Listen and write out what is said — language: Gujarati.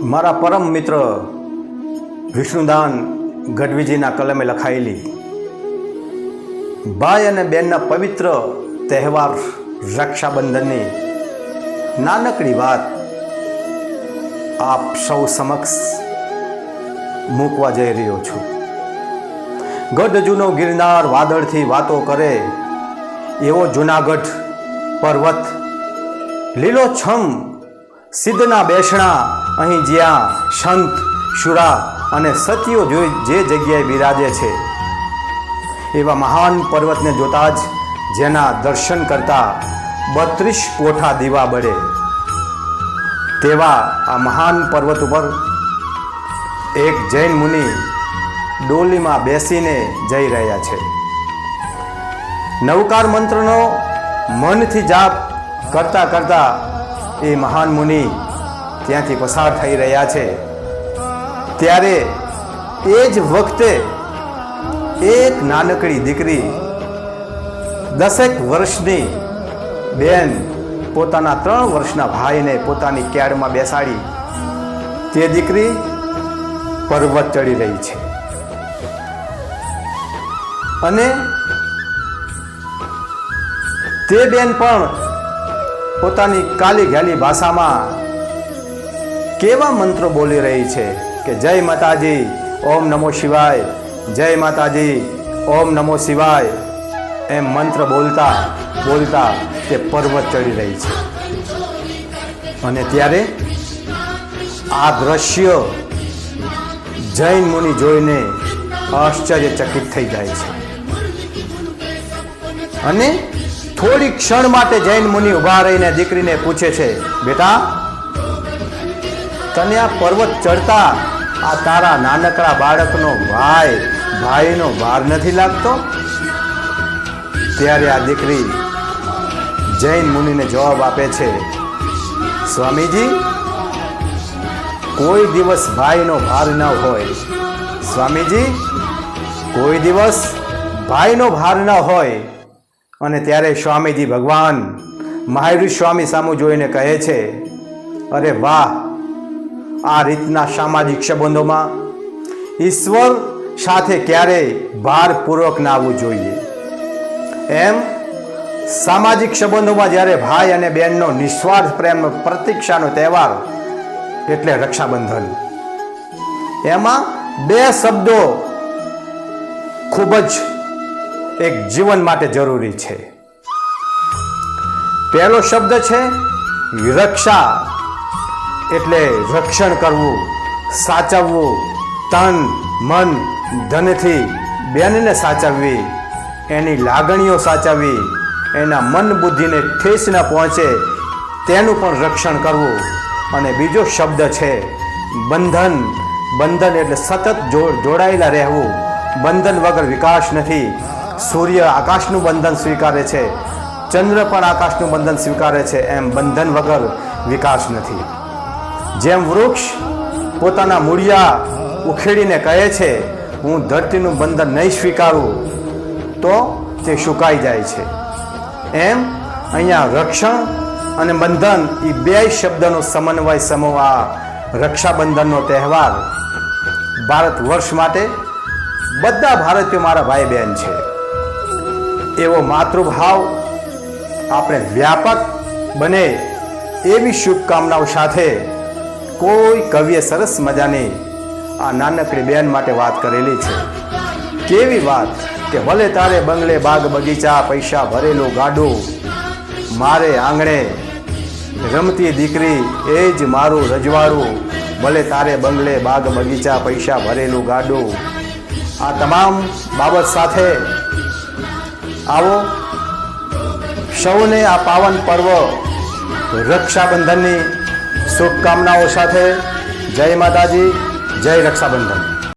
મારા પરમ મિત્ર વિષ્ણુદાન ગઢવીજીના કલમે લખાયેલી ભાઈ અને બેનના પવિત્ર તહેવાર રક્ષાબંધનની નાનકડી વાત આપ સૌ સમક્ષ મૂકવા જઈ રહ્યો છું. ગઢ જૂનો ગિરનાર વાદળથી વાતો કરે એવો જૂનાગઢ પર્વત લીલોછમ સિદ્ધના બેસણા અહીં જ્યાં સંત શુરા અને સતીઓ જે જગ્યાએ બિરાજે છે, એવા મહાન પર્વતને જોતા જ જેના દર્શન કરતા બત્રીસ કોઠા દીવા બળે. તેવા આ મહાન પર્વત ઉપર એક જૈન મુનિ ડોલીમાં બેસીને જઈ રહ્યા છે. નવકાર મંત્રનો મનથી જાપ કરતા કરતા એ મહાન મુનિ ત્યાંથી પસાર થઈ રહ્યા છે. ત્યારે એ જ વખતે એક નાનકડી દીકરી દસેક વર્ષની બેન પોતાના ત્રણ વર્ષના ભાઈને પોતાની કેડમાં બેસાડી તે દીકરી પર્વત ચડી રહી છે. અને તે બેન પણ પોતાની કાલી ઘાલી ભાષામાં કેવા મંત્રો બોલી રહી છે કે જય માતાજી, ઓમ નમો શિવાય, જય માતાજી, ઓમ નમો શિવાય. એમ મંત્ર બોલતા બોલતા તે પર્વત ચડી રહી છે. અને ત્યારે આ દ્રશ્ય જૈન મુનિ જોઈને આશ્ચર્યચકિત થઈ જાય છે. અને થોડી ક્ષણ માટે જૈન મુનિ ઊભા રહીને દીકરીને પૂછે છે, બેટા આ પર્વત ચડતા આ તારા નાનકડા બાળકનો ભાઈ, ભાઈનો ભાર નથી લાગતો? ત્યારે આ દીકરી જૈન મુનિને જવાબ આપે છે, સ્વામીજી, કોઈ દિવસ ભાઈનો ભાર ન હોય. સ્વામીજી, કોઈ દિવસ ભાઈનો ભાર ન હોય. અને ત્યારે સ્વામીજી ભગવાન મહાવીર સ્વામી સામું જોઈને કહે છે, અરે વાહ આ રીતના સામાજિક સંબંધોમાં ઈશ્વર સાથે ક્યારેય ભારપૂર્વક ના આવવું જોઈએ? એમ, સામાજિક સંબંધોમાં જ્યારે ભાઈ અને બહેનનો નિસ્વાર્થ પ્રેમ પ્રતીક્ષાનો તહેવાર એટલે રક્ષાબંધન. એમાં બે શબ્દો ખૂબ જ એક જીવન માટે જરૂરી છે. પહેલો શબ્દ છે રક્ષા. એટલે રક્ષણ કરવું, સાચવવું, તન, મન, ધનથી બેનને સાચવવી, એની લાગણીઓ સાચવવી, એના મન બુદ્ધિને ઠેસ ન પહોંચે, તેનું પણ રક્ષણ કરવું. અને બીજો શબ્દ છે, બંધન. બંધન એટલે સતત જો- જોડાયેલા રહેવું. બંધન વગર વિકાસ નથી. સૂર્ય આકાશનું બંધન સ્વીકારે છે. ચંદ્ર પણ આકાશનું બંધન સ્વીકારે છે. એમ બંધન વગર વિકાસ નથી. જેમ વૃક્ષ પોતાના મૂળિયા ઉખેડીને કહે છે, હું ધરતીનું બંધન નહીં સ્વીકારું, તો તે સુકાઈ જાય છે. એમ અહીંયા રક્ષણ અને બંધન એ બે શબ્દનો સમન્વય સમૂહ આ રક્ષાબંધનનો તહેવાર ભારત વર્ષ માટે બધા ભારતીયો મારા ભાઈ બહેન છે. એવો માતૃભાવ આપણે વ્યાપક બને એવી શુભકામનાઓ સાથે કોઈ કવિએ સરસ મજાની આ નાનકડી બેન માટે વાત કરેલી છે. કેવી વાત કે ભલે તારે બંગલે બાગ બગીચા પૈસા ભરેલું ગાડું, મારે આંગણે રમતી દીકરી એ જ મારું રજવાડું, ભલે તારે બંગલે બાગ બગીચા પૈસા ભરેલું ગાડું. આ તમામ બાબત સાથે આવો. સૌને આ પાવન પર્વ રક્ષાબંધનની શુભકામનાઓ સાથે જય માતાજી જય રક્ષાબંધન.